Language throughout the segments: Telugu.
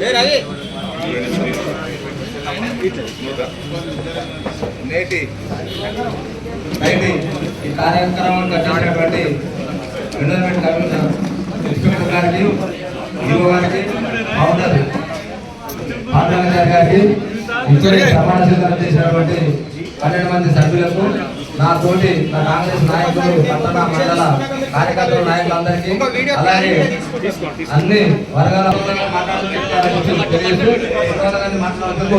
ఏ రవి నేటి నేటి ఈ కార్యక్రమానికి వచ్చినటువంటి ఎన్విరాన్మెంట్ కమిషనర్ ఇన్స్పెక్టర్ గారికి ఈఓ గారికి ఫౌండర్ పాండవగారి గారికి ప్రమాణ స్వీకారం చేసినటువంటి పన్నెండు మంది సభ్యులకు నా తోటి నా కాంగ్రెస్ నాయకులు పట్టణ మండల కార్యకర్తల నాయకులందరికీ అలాగే అన్ని వర్గాల మాట్లాడుతూ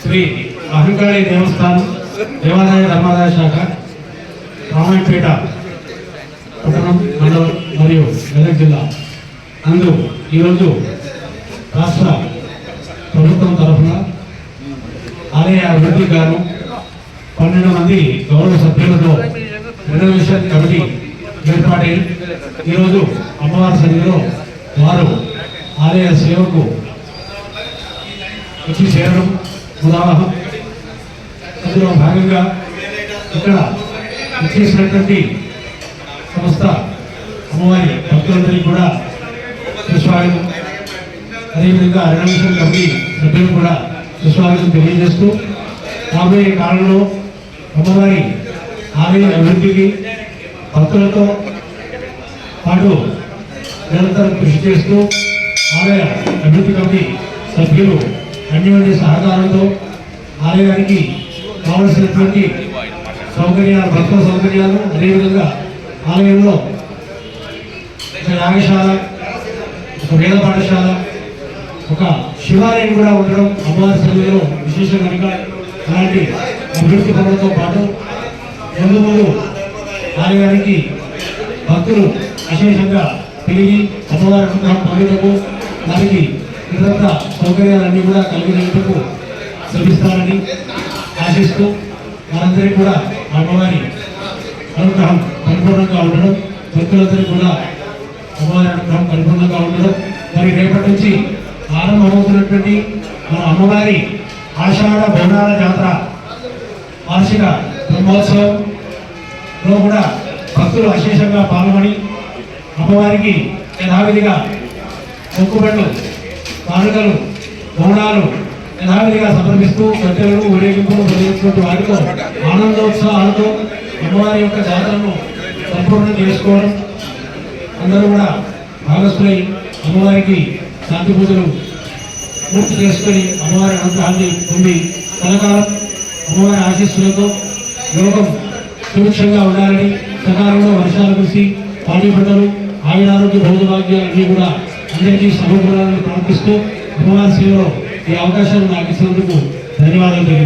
శ్రీ అహంకాళి దేవస్థానం దేవాదాయ ధర్మాదాయ శాఖ రామాయణపేట పట్టణం మండలం మరియు మెదక్ జిల్లా. అందు ఈరోజు రాష్ట్ర ప్రభుత్వం తరఫున ఆలయ అభివృద్ధి గాను పన్నెండు మంది గౌరవ సభ్యులతో రెనోవేషన్ కమిటీ ఏర్పాటై ఈరోజు అమ్మవారి సన్నిధిలో వారు ఆలయ సేవకు వచ్చి చేరడం ఉదాహరణ. అందులో భాగంగా ఇక్కడ వచ్చేసినటువంటి సంస్థ అమ్మవారి భక్తులందరికీ కూడా సుస్వాగతం. అదేవిధంగా అరణ్యం కమిటీ సభ్యులు కూడా సుస్వాగతం తెలియజేస్తూ రాబోయే కాలంలో అమ్మవారి ఆలయ అభివృద్ధికి భక్తులతో పాటు నిరంతరం కృషి చేస్తూ ఆలయ అభివృద్ధి కమిటీ సభ్యులు అన్యోన్య సహకారంతో ఆలయానికి కావలసినటువంటి సౌకర్యాలు భక్తుల సౌకర్యాలు అదేవిధంగా ఆలయంలో ఒక యాగశాల ఒక వేద పాఠశాల ఒక శివాలయం కూడా ఉండడం అమ్మవారి సమయంలో విశేషం కనుక అలాంటి అభివృద్ధి పనులతో పాటు ముందు ముందు ఆలయానికి భక్తులు విశేషంగా తిరిగి అమ్మవారి అనుగ్రహం పొందేందుకు దానికి ఇతర సౌకర్యాలన్నీ కూడా కలిగినందుకు శ్రమిస్తారని ఆశిస్తూ వారందరికీ కూడా అమ్మవారి అనుగ్రహం పరిపూర్ణంగా ఉండడం భక్తులందరికీ కూడా అమ్మవారి అనుగ్రహం పరిపూర్ణంగా ఉండడం. మరి రేపటి నుంచి ఆరంభమవుతున్నటువంటి మన అమ్మవారి ఆషాఢ బోనాల జాతర వార్షిక బ్రహ్మోత్సవంలో కూడా భక్తులు అశేషంగా పాల్గొని అమ్మవారికి యథావిధిగా మొక్కుబళ్ళు కానుకలు బోనాలు యథావిధిగా సమర్పిస్తూ కట్టెలను ఊరేగింపును జరిగినటువంటి వారితో ఆనందోత్సాహాలతో అమ్మవారి యొక్క జాతరను సంపూర్ణం చేసుకోవడం. అందరూ కూడా భాగస్థులై అమ్మవారికి శాంతి పూజలు పూర్తి చేసుకొని అమ్మవారి అనుగ్రహాన్ని పొంది కలకాలం అమ్మవారి ఆశీస్సులతో లోకం సుభిక్షంగా ఉండాలని సకాలంలో వర్షాలు కురిసి పాడి పంటలు ఆయురారోగ్య భౌతభాగ్యాలన్నీ కూడా అందరికీ సమకూరాలని ప్రార్థిస్తూ అమ్మవారి ఈ అవకాశాన్ని నాకు ఇచ్చినందుకు ధన్యవాదాలు